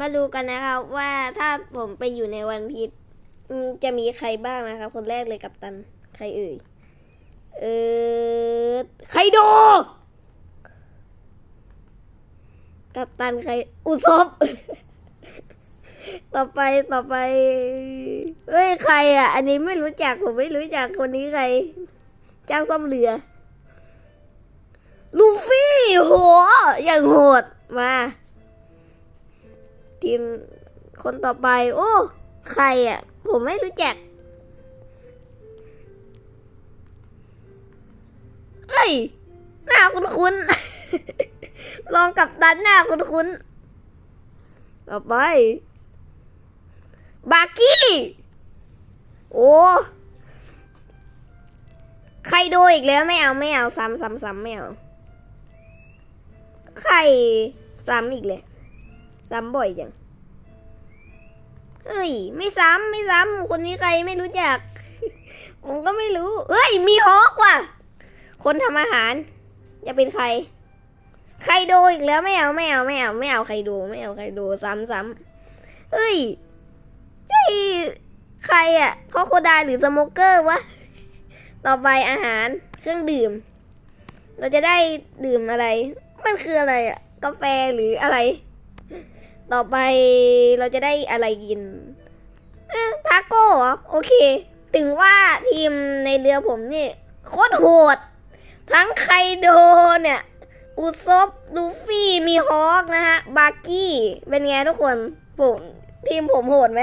มาดูกันนะครับว่าถ้าผมไปอยู่ในวันพีชจะมีใครบ้างนะครับ คนแรกเลยกับตัน ใครเอ่ย เออใครโด กับตันใคร อุซบต่อไปต่อไปเฮ้ยใครอะ อันนี้ไม่รู้จักผมไม่รู้จักคนนี้ใครจ้างซ่อมเรือ ลูฟี่โห อย่างโหดมา ทีมคนต่อไป โอ้ ใครอะ ผมไม่รู้จัก เอ้ย หน้าคุ้นๆลองกับดันหน้าคุ้นๆต่อไป บาร์กี้ โอ้ ใครโดอีกแล้วไม่เอาไม่เอาซ้ำซ้ำซ้ำไม่เอา ใครซ้ำอีกเลย ซ้ำบ่อยจังเฮ้ย ไม่ซ้ำไม่ซ้ำคนนี้ใครไม่รู้จัก ผมก็ไม่รู้ เอ้ย มีฮอกว่ะ คนทำอาหาร จะเป็นใคร ใครโดอีกแล้วไม่เอาไม่เอาไม่เอาไม่เอาใครโดไม่เอาใครโดซ้ำซ้ำเฮ้ยเฮ้ยใครอะ่ะคอโคดายหรือสโมเกอร์วะ ต่อไปอาหารเครื่องดื่ม เราจะได้ดื่มอะไร มันคืออะไรอะ่ะ กาแฟหรืออะไร ต่อไปเราจะได้อะไรกินทาโก้เหรอโอเค ถึงว่าทีมในเรือผมนี่โคตรโหด ทั้งไคโดเนี่ย อุซบลูฟี่ มีฮอกนะฮะ บาร์กี้ เป็นไงทุกคนผมทีมผมโหดไหม